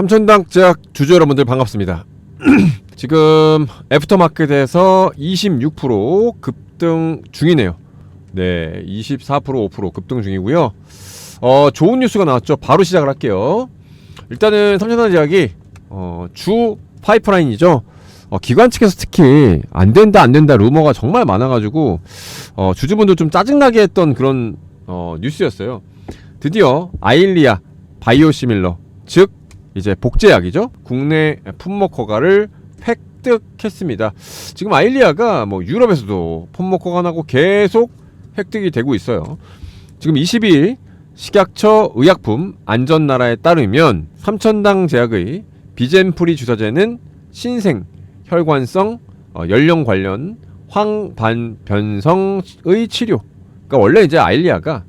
삼천당 제약 주주 여러분들 반갑습니다. 지금 애프터마켓에서 26% 급등 중이네요. 네, 24% 5% 급등 중이고요. 어, 좋은 뉴스가 나왔죠. 바로 시작을 할게요. 일단은 삼천당 제약이 어, 주 파이프라인이죠. 어, 기관 측에서 특히 안 된다 안 된다 루머가 정말 많아가지고 어, 주주분들 좀 짜증나게 했던 그런 어, 뉴스였어요. 드디어 아일리아 바이오시밀러 즉 이제 복제약이죠. 국내 품목 허가를 획득했습니다. 지금 아일리아가 뭐 유럽에서도 품목 허가 나고 계속 획득이 되고 있어요. 지금 22일 식약처 의약품 안전나라에 따르면 삼천당 제약의 비젠프리 주사제는 신생 혈관성 어, 연령 관련 황반변성의 치료. 그러니까 원래 이제 아일리아가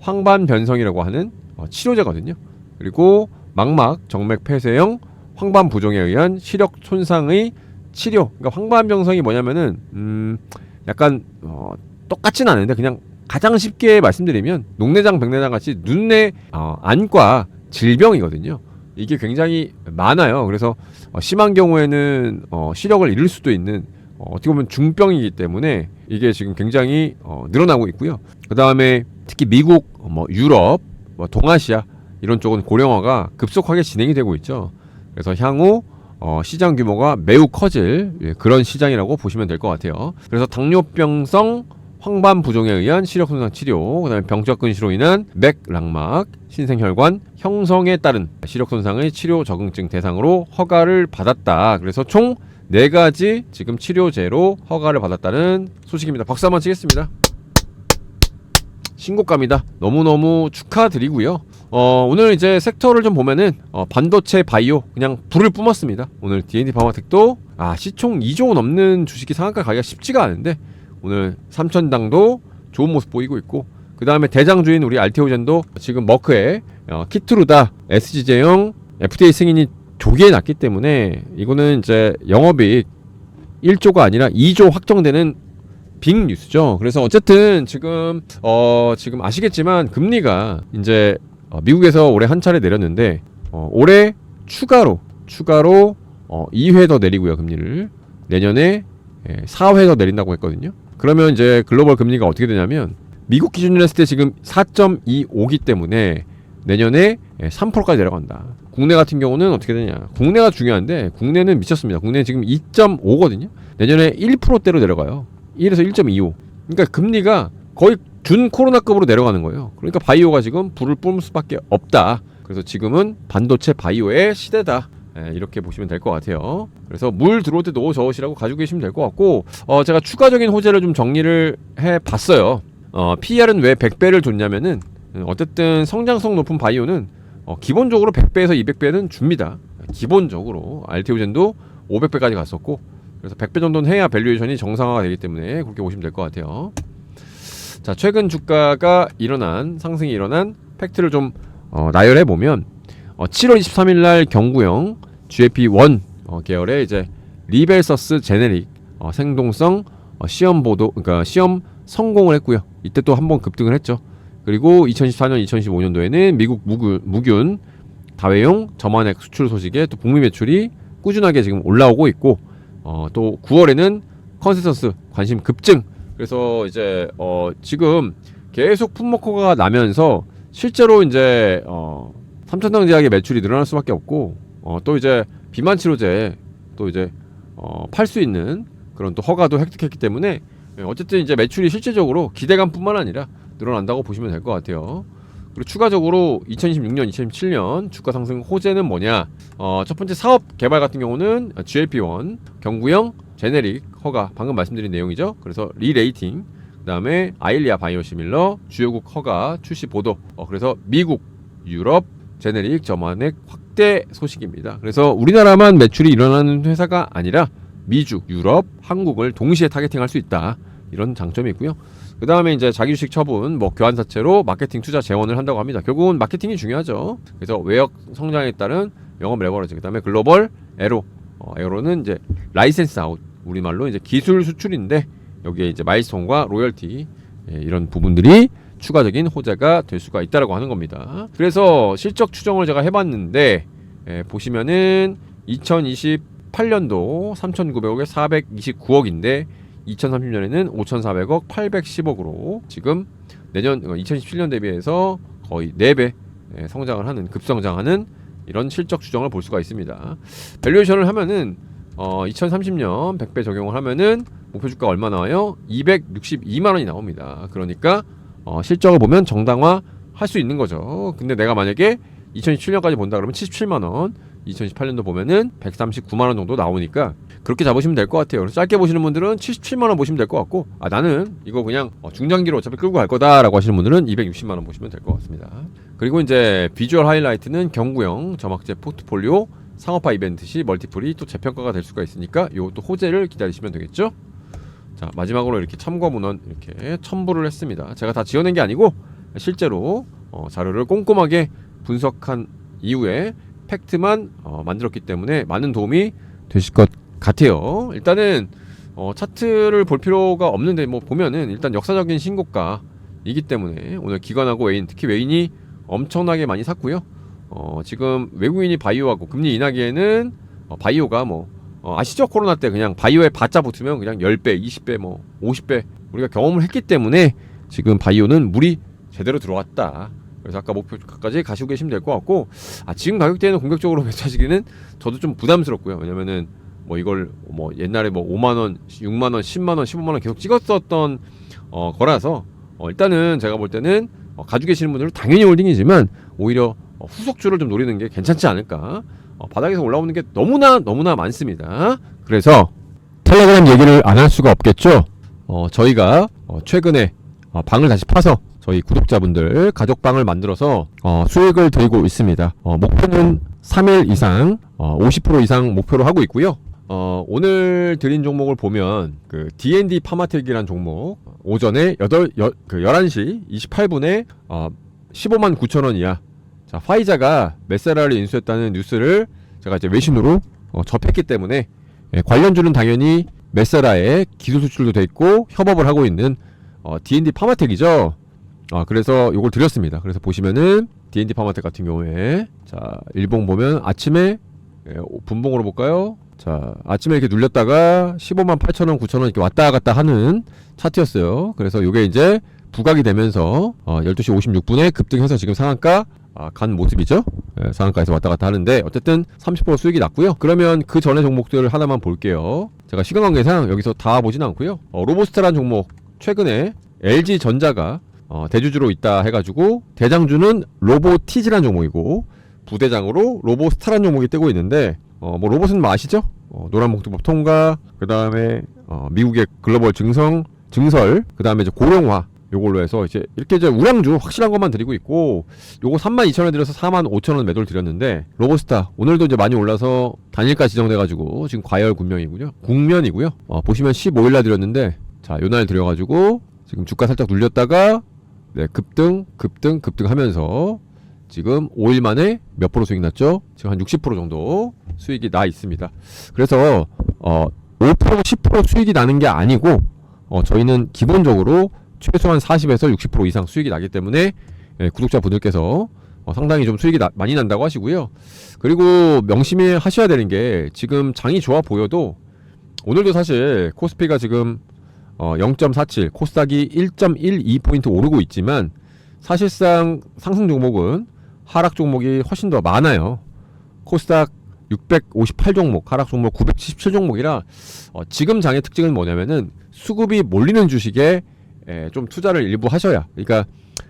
황반변성이라고 하는 어, 치료제거든요. 그리고 망막 정맥 폐쇄형 황반 부종에 의한 시력 손상의 치료. 그러니까 황반변성이 뭐냐면은 음 약간 어, 똑같진 않은데 그냥 가장 쉽게 말씀드리면 녹내장 백내장 같이 눈의 어, 안과 질병이거든요. 이게 굉장히 많아요. 그래서 어, 심한 경우에는 어, 시력을 잃을 수도 있는 어, 어떻게 보면 중병이기 때문에 이게 지금 굉장히 어, 늘어나고 있고요. 그 다음에 특히 미국, 어, 뭐 유럽, 뭐 동아시아 이런 쪽은 고령화가 급속하게 진행이 되고 있죠. 그래서 향후 어, 시장 규모가 매우 커질 예, 그런 시장이라고 보시면 될 것 같아요. 그래서 당뇨병성 황반 부종에 의한 시력 손상 치료, 그다음에 병적 근시로 인한 맥 락막, 신생혈관 형성에 따른 시력 손상의 치료 적응증 대상으로 허가를 받았다. 그래서 총 네 가지 지금 치료제로 허가를 받았다는 소식입니다. 박수 한번 치겠습니다. 신고가입니다. 너무너무 축하드리고요. 어, 오늘 이제 섹터를 좀 보면은 어, 반도체 바이오 그냥 불을 뿜었습니다. 오늘 D&D 파마텍도 아, 시총 2조 넘는 주식이 상한가 가기가 쉽지가 않은데 오늘 삼천당도 좋은 모습 보이고 있고 그 다음에 대장주인 우리 알테오젠도 지금 머크에 어, 키트루다 SG제형 FDA 승인이 조기에 났기 때문에 이거는 이제 영업이익 1조가 아니라 2조 확정되는 빅 뉴스죠. 그래서 어쨌든 지금 어 지금 아시겠지만 금리가 이제 어, 미국에서 올해 한 차례 내렸는데 어, 올해 추가로 추가로 어, 2회 더 내리고요 금리를 내년에 예, 4회 더 내린다고 했거든요. 그러면 이제 글로벌 금리가 어떻게 되냐면 미국 기준으로 했을 때 지금 4.25기 때문에 내년에 3%까지 내려간다. 국내 같은 경우는 어떻게 되냐? 국내가 중요한데 국내는 미쳤습니다. 국내는 지금 2.5거든요. 내년에 1%대로 내려가요. 1에서 1.25. 그러니까 금리가 거의 준 코로나급으로 내려가는 거예요. 그러니까 바이오가 지금 불을 뿜을 수밖에 없다. 그래서 지금은 반도체 바이오의 시대다. 예, 이렇게 보시면 될 것 같아요. 그래서 물 들어올 때노 저으시라고 가지고 계시면 될 것 같고, 어, 제가 추가적인 호재를 좀 정리를 해 봤어요. 어, PER은 왜 100배를 줬냐면은, 음, 어쨌든 성장성 높은 바이오는 어, 기본적으로 100배에서 200배는 줍니다. 기본적으로. 알테오젠도 500배까지 갔었고, 그래서 100배 정도는 해야 밸류에이션이 정상화가 되기 때문에 그렇게 보시면 될 것 같아요. 자, 최근 주가가 일어난, 상승이 일어난 팩트를 좀 어, 나열해 보면, 어, 7월 23일 날 경구형 GLP-1 어, 계열의 이제 리벨서스 제네릭 어, 생동성 어, 시험 보도 그러니까 시험 성공을 했고요. 이때 또 한 번 급등을 했죠. 그리고 2014년, 2015년도에는 미국 무균, 무균 다회용 저만액 수출 소식에 또 북미 매출이 꾸준하게 지금 올라오고 있고 어, 또 9월에는 컨센서스 관심 급증. 그래서 이제 어, 지금 계속 품목호가 나면서 실제로 이제 어, 삼천당 제약의 매출이 늘어날 수밖에 없고 어, 또 이제 비만 치료제 또 이제 어, 팔 수 있는 그런 또 허가도 획득했기 때문에 예, 어쨌든 이제 매출이 실제적으로 기대감뿐만 아니라 늘어난다고 보시면 될 것 같아요. 그리고 추가적으로 2026년, 2027년 주가 상승 호재는 뭐냐? 어, 첫 번째 사업 개발 같은 경우는 GLP-1 경구형 제네릭 허가 방금 말씀드린 내용이죠. 그래서 리레이팅 그다음에 아일리아 바이오시밀러 주요국 허가 출시 보도. 어, 그래서 미국, 유럽 제네릭 저만액 확대 소식입니다. 그래서 우리나라만 매출이 일어나는 회사가 아니라 미주, 유럽, 한국을 동시에 타겟팅할 수 있다. 이런 장점이 있고요. 그 다음에 이제 자기 주식 처분, 뭐 교환 사채로 마케팅 투자 재원을 한다고 합니다. 결국은 마케팅이 중요하죠. 그래서 외역 성장에 따른 영업 레버리지, 그 다음에 글로벌 에로, 어, 에로는 이제 라이센스 아웃, 우리말로 이제 기술 수출인데 여기에 이제 마일스톤과 로열티 예, 이런 부분들이 추가적인 호재가 될 수가 있다라고 하는 겁니다. 그래서 실적 추정을 제가 해봤는데 예, 보시면은 2028년도 3,900억에 429억인데 2030년에는 5,400억, 810억으로 지금 내년 2017년 대비해서 거의 4배 예, 성장을 하는 급성장하는 이런 실적 추정을 볼 수가 있습니다. 밸류에이션을 하면은 어, 2030년 100배 적용을 하면은 목표 주가 얼마 나와요? 262만 원이 나옵니다. 그러니까 어, 실적을 보면 정당화 할 수 있는 거죠. 근데 내가 만약에 2017년까지 본다 그러면 77만 원, 2018년도 보면은 139만 원 정도 나오니까 그렇게 잡으시면 될 것 같아요. 그래서 짧게 보시는 분들은 77만 원 보시면 될 것 같고, 아 나는 이거 그냥 어, 중장기로 어차피 끌고 갈 거다라고 하시는 분들은 260만 원 보시면 될 것 같습니다. 그리고 이제 비주얼 하이라이트는 경구형 점악제 포트폴리오 상업화 이벤트 시 멀티플이 또 재평가가 될 수가 있으니까 요것도 호재를 기다리시면 되겠죠. 자 마지막으로 이렇게 참고 문헌 이렇게 첨부를 했습니다. 제가 다 지어낸 게 아니고 실제로 어, 자료를 꼼꼼하게 분석한 이후에 팩트만 어, 만들었기 때문에 많은 도움이 되실 것 같아요. 일단은 어, 차트를 볼 필요가 없는데 뭐 보면은 일단 역사적인 신고가이기 때문에 오늘 기관하고 외인 특히 외인이 엄청나게 많이 샀고요. 어, 지금 외국인이 바이오하고 금리 인하기에는 어, 바이오가 뭐 어, 아시죠? 코로나 때 그냥 바이오에 바짜 붙으면 그냥 10배, 20배, 뭐 50배 우리가 경험을 했기 때문에 지금 바이오는 물이 제대로 들어왔다. 그래서 아까 목표가까지 가시고 계시면 될 것 같고 아 지금 가격대에는 공격적으로 매수하시기는 저도 좀 부담스럽고요. 왜냐면은 뭐 이걸 뭐 옛날에 뭐 5만 원, 6만 원, 10만 원, 15만 원 계속 찍었었던 어 거라서 어 일단은 제가 볼 때는 어 가지고 계시는 분들은 당연히 홀딩이지만 오히려 어 후속주를 좀 노리는 게 괜찮지 않을까. 어 바닥에서 올라오는 게 너무나 너무나 많습니다. 그래서 텔레그램 얘기를 안 할 수가 없겠죠. 어 저희가 어 최근에 어 방을 다시 파서 저희 구독자분들 가족방을 만들어서 어, 수익을 드리고 있습니다. 어, 목표는 3일 이상, 어, 50% 이상 목표로 하고 있고요. 어, 오늘 드린 종목을 보면 그 D&D 파마텍이라는 종목 오전에 8, 여, 그 11시 28분에 어, 15만 9천 원이야. 자, 화이자가 메세라를 인수했다는 뉴스를 제가 이제 외신으로 어, 접했기 때문에 예, 관련주는 당연히 메세라에 기술 수출도 돼 있고 협업을 하고 있는 어, D&D 파마텍이죠. 아, 그래서 요걸 드렸습니다. 그래서 보시면은 D&D 파마텍 같은 경우에 자, 일봉 보면 아침에 예, 분봉으로 볼까요? 자, 아침에 이렇게 눌렸다가 15만 8천 원, 9천 원 이렇게 왔다 갔다 하는 차트였어요. 그래서 요게 이제 부각이 되면서 어, 12시 56분에 급등해서 지금 상한가 아, 간 모습이죠. 예, 상한가에서 왔다 갔다 하는데 어쨌든 30% 수익이 났고요. 그러면 그 전에 종목들 하나만 볼게요. 제가 시간 관계상 여기서 다 보진 않고요. 어, 로보스트라는 종목 최근에 LG 전자가 어, 대주주로 있다 해가지고 대장주는 로보티즈란 종목이고 부대장으로 로보스타란 종목이 뜨고 있는데 어, 뭐 로봇은 뭐 아시죠? 어, 노란봉투법 통과 그 다음에 어, 미국의 글로벌 증성 증설 그 다음에 고령화 요걸로 해서 이제 이렇게 이제 우량주 확실한 것만 드리고 있고 요거 3만 2천 원 들여서 4만 5천 원 매도를 드렸는데 로보스타 오늘도 이제 많이 올라서 단일가 지정돼가지고 지금 과열 군명이고요 국면이고요 어, 보시면 15일날 드렸는데 자 요 날 드려가지고 지금 주가 살짝 눌렸다가 네, 급등, 급등, 급등 하면서 지금 5일 만에 몇 프로 수익 났죠? 지금 한 60% 정도 수익이 나 있습니다. 그래서 어, 5% 10% 수익이 나는 게 아니고 어, 저희는 기본적으로 최소한 40에서 60% 이상 수익이 나기 때문에 예, 구독자 분들께서 어, 상당히 좀 수익이 나, 많이 난다고 하시고요. 그리고 명심히 하셔야 되는 게 지금 장이 좋아 보여도 오늘도 사실 코스피가 지금 어, 0.47, 코스닥이 1.12포인트 오르고 있지만 사실상 상승 종목은 하락 종목이 훨씬 더 많아요. 코스닥 658 종목, 하락 종목 977 종목이라 어, 지금 장의 특징은 뭐냐면은 수급이 몰리는 주식에 에, 좀 투자를 일부 하셔야. 그러니까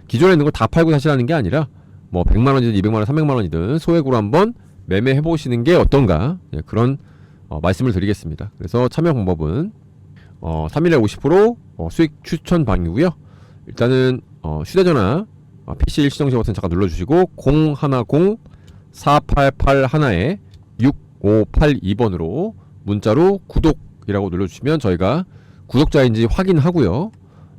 기존에 있는 걸 다 팔고 사시라는 게 아니라 뭐 100만 원이든 200만 원, 300만 원이든 소액으로 한번 매매해 보시는 게 어떤가 예, 그런 어, 말씀을 드리겠습니다. 그래서 참여 방법은 어, 3일에 50% 어, 수익 추천 방이고요. 일단은 어, 휴대전화 어, PC 일시정지 버튼 잠깐 눌러주시고 010 4881에 6582번으로 문자로 구독이라고 눌러주시면 저희가 구독자인지 확인하고요.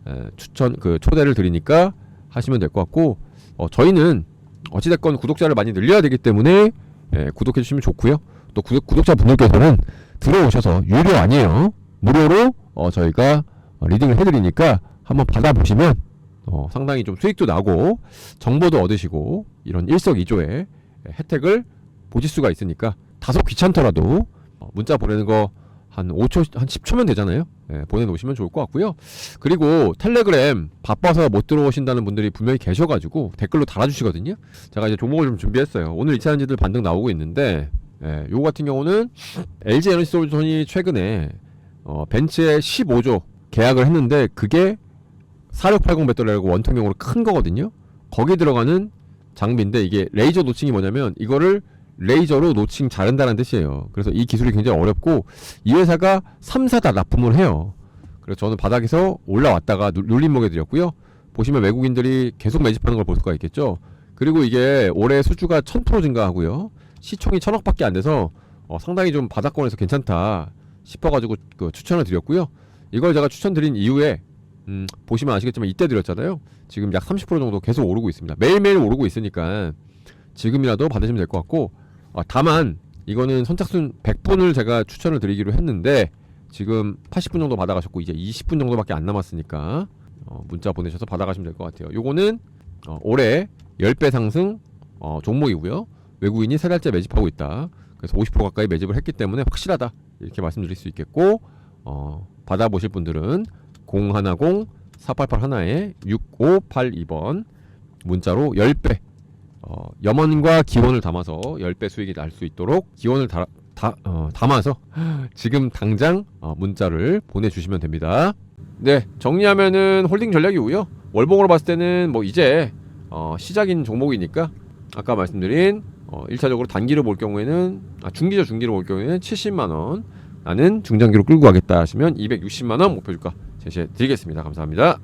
에, 추천 그 초대를 드리니까 하시면 될 것 같고 어, 저희는 어찌됐건 구독자를 많이 늘려야 되기 때문에 예, 구독해 주시면 좋고요. 또 구독, 구독자 분들께서는 들어오셔서 유료 아니에요. 무료로 어, 저희가 어, 리딩을 해드리니까 한번 받아보시면 어, 상당히 좀 수익도 나고 정보도 얻으시고 이런 일석이조의 혜택을 보실 수가 있으니까 다소 귀찮더라도 어, 문자 보내는 거 한 5초 한 10초면 되잖아요. 예, 보내놓으시면 좋을 것 같고요. 그리고 텔레그램 바빠서 못 들어오신다는 분들이 분명히 계셔가지고 댓글로 달아주시거든요. 제가 이제 종목을 좀 준비했어요. 오늘 2차 전지들 반등 나오고 있는데 예, 요거 같은 경우는 LG 에너지 솔루션이 최근에 어, 벤츠에 15조 계약을 했는데 그게 4680 배터리라고 원통형으로 큰 거거든요. 거기 들어가는 장비인데 이게 레이저 노칭이 뭐냐면 이거를 레이저로 노칭 자른다는 뜻이에요. 그래서 이 기술이 굉장히 어렵고 이 회사가 3사 다 납품을 해요. 그래서 저는 바닥에서 올라왔다가 눌- 눌림목에 드렸고요. 보시면 외국인들이 계속 매집하는 걸 볼 수가 있겠죠. 그리고 이게 올해 수주가 1000% 증가하고요. 시총이 1000억밖에 안 돼서 어, 상당히 좀 바닥권에서 괜찮다 싶어가지고 그 추천을 드렸고요. 이걸 제가 추천드린 이후에 음, 보시면 아시겠지만 이때 드렸잖아요. 지금 약 30% 정도 계속 오르고 있습니다. 매일매일 오르고 있으니까 지금이라도 받으시면 될 것 같고 아, 다만 이거는 선착순 100분을 제가 추천을 드리기로 했는데 지금 80분 정도 받아가셨고 이제 20분 정도밖에 안 남았으니까 어, 문자 보내셔서 받아가시면 될 것 같아요. 요거는 어, 올해 10배 상승 어, 종목이고요. 외국인이 세 달째 매집하고 있다. 그래서 50% 가까이 매집을 했기 때문에 확실하다 이렇게 말씀드릴 수 있겠고 어, 받아보실 분들은 010 4881에 6582번 문자로 10배 어, 염원과 기원을 담아서 10배 수익이 날 수 있도록 기원을 다, 다, 어, 담아서 지금 당장 어, 문자를 보내주시면 됩니다. 네, 정리하면은 홀딩 전략이고요. 월봉으로 봤을 때는 뭐 이제 어, 시작인 종목이니까 아까 말씀드린 어, 1차적으로 단기로 볼 경우에는 아, 중기죠 중기로 볼 경우에는 70만 원 나는 중장기로 끌고 가겠다 하시면 260만 원 목표 주가 제시해 드리겠습니다. 감사합니다.